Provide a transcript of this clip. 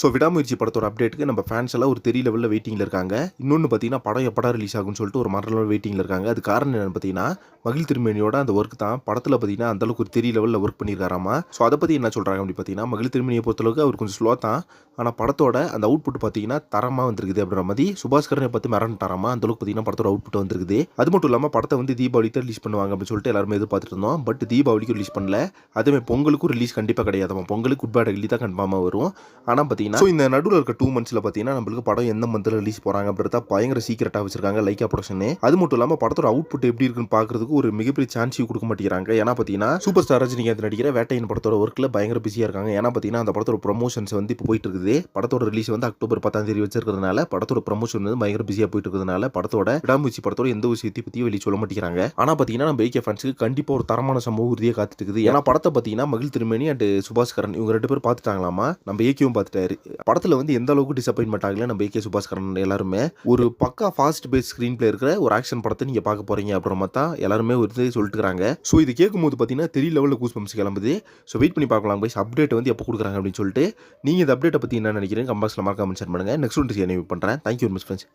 So விடாமுயற்சி படத்தோட அப்டேட்டுக்கு நம்ம ஃபேன்ஸ் எல்லாம் ஒரு தெரிய லெவலில் வெயிட்டிங்கில் இருக்காங்க. இன்னொன்று பார்த்தீங்கன்னா படம் எப்படா ரிலீஸ் ஆகும்னு சொல்லிட்டு ஒரு மர லெவல் வெயிட்டிங்கில் இருக்காங்க. அது காரணம் என்னென்னு பார்த்தீங்கன்னா மகிழ் திருமணியோட அந்த ஒர்க் தான் படத்தில் பார்த்தீங்கன்னா அந்த அளவுக்கு ஒரு தெரிய லெவலில் ஒர்க் பண்ணியிருக்காராமா? ஸோ அதை பற்றி என்ன சொல்கிறாங்க அப்படி பார்த்தீங்கன்னா மகிழ் திருமணியை பொறுத்தளவுக்கு அவர் கொஞ்சம் ஸ்லோ தான் ஆனால் படத்தோட அந்த அவுட்புட் பார்த்தீங்கன்னா தரமாக வந்திருக்குது அப்படின்ற மாதிரி சுபாஸ்கரனை பார்த்து மிரண்டாராமா அந்த அளவுக்கு பார்த்தீங்கன்னா படத்தோட அவுட்புட் வந்திருக்குது. அது மட்டும் இல்லாமல் படத்தை வந்து தீபாவளிக்கு தான் ரிலீஸ் பண்ணுவாங்க அப்படின்னு சொல்லிட்டு எல்லாருமே எதிர்பார்த்துட்டு இருந்தோம். பட் தீபாவளிக்கு ரிலீஸ் பண்ணல. அதுவே பொங்கலுக்கும் ரிலீஸ் கண்டிப்பாக கிடையாதுமா? பொங்கலுக்கு குட் பேட் தான் கன்ஃபார்மாக வரும். ஆனால் பார்த்தீங்கன்னா இந்த நடுவில் இருக்க டூ மந்த்ஸில் பார்த்தீங்கன்னா நம்மளுக்கு படம் எந்த மந்தில் ரிலீஸ் போகிறாங்க அப்படின்றத பயங்கர சீக்கிரட்டாக வச்சிருக்காங்க லைக்கா ப்ரொடக்ஷன் அது மட்டும் இல்லாமல் படத்தோட அவுட்புட் எப்படி இருக்குன்னு பார்க்கறதுக்கு ஒரு மிகப்பெரிய சான்ஸையும் கொடுக்க மாட்டேங்கிறாங்க. ஏன்னா பார்த்தீங்கன்னா சூப்பர் ஸ்டார் ரஜினிகாந்த் நடிக்கிற வேட்டையின் படத்தோட ஒர்க்கில் பயங்கர பிஸியாக இருக்காங்க. ஏன்னா பார்த்தீங்கன்னா அந்த படத்தோட ப்ரொமோஷன்ஸ் வந்து இப்போ போயிட்டு இருக்குது. படத்தோட ரிலீஸ் வந்து அக்டோபர் பத்தாம் தேதி வச்சிருக்கிறதுனால படத்தோட ப்ரமோஷன் வந்து பயங்கர பிஸியாக போயிட்டு இருக்கிறதுனால படத்தோட விடாமூச்சி படத்தோட எந்த விஷயத்தை பற்றியும் வெளியே சொல்ல மாட்டேங்கிறாங்க. ஆனால் பார்த்தீங்கன்னா நம்ம ஏகே ஃபேன்ஸுக்கு கண்டிப்பாக ஒரு தரமான சமூக உறுதியாக காத்துட்டு இருக்குது ஏன்னா படத்தை பார்த்தீங்கன்னா மகிழ் திருமணி அண்ட் சுபாஸ்கரன் இவங்க ரெண்டு பேரும் பார்த்துட்டாங்களாமா நம்ம ஏகேவும் பார்த்துட்டாரு படத்தில் வந்து எந்த அளவுக்கு டிசப்பாயின்மெண்ட் ஆகல நம்ம ஏகே சுபாஸ்கரன் எல்லாருமே. ஒரு பக்கா ஃபாஸ்ட் பேஸ் ஸ்க்ரீன் பிளே இருக்கிற ஒரு ஆக்ஷன் படத்தை நீங்கள் பார்க்க போறீங்க அப்புறமா தான் எல்லாருமே ஒரு இது சொல்லிட்டு இருக்காங்க ஸோ இது கேட்கும்போது பார்த்தீங்கன்னா தெரிய லெவலில் கூஸ் பம்ஸ் கிளம்புது. ஸோ வெயிட் பண்ணி பார்க்கலாம் பைஸ் அப்டேட் வந்து எப்போ கொடுக்குறாங்க அப்படின்னு சொல்லிட்டு நீங்கள் இந்த அப்டேட்டை பற்றி என்ன நினைக்கிறேன் கம்பாக்ஸில் மறக்காம ஷேர் பண்ணுங்கள் நெக்ஸ்ட் ஒன்று பண்ணுறேன் தேங்க்யூ வெரி மச் ஃப்ரெண்ட்ஸ்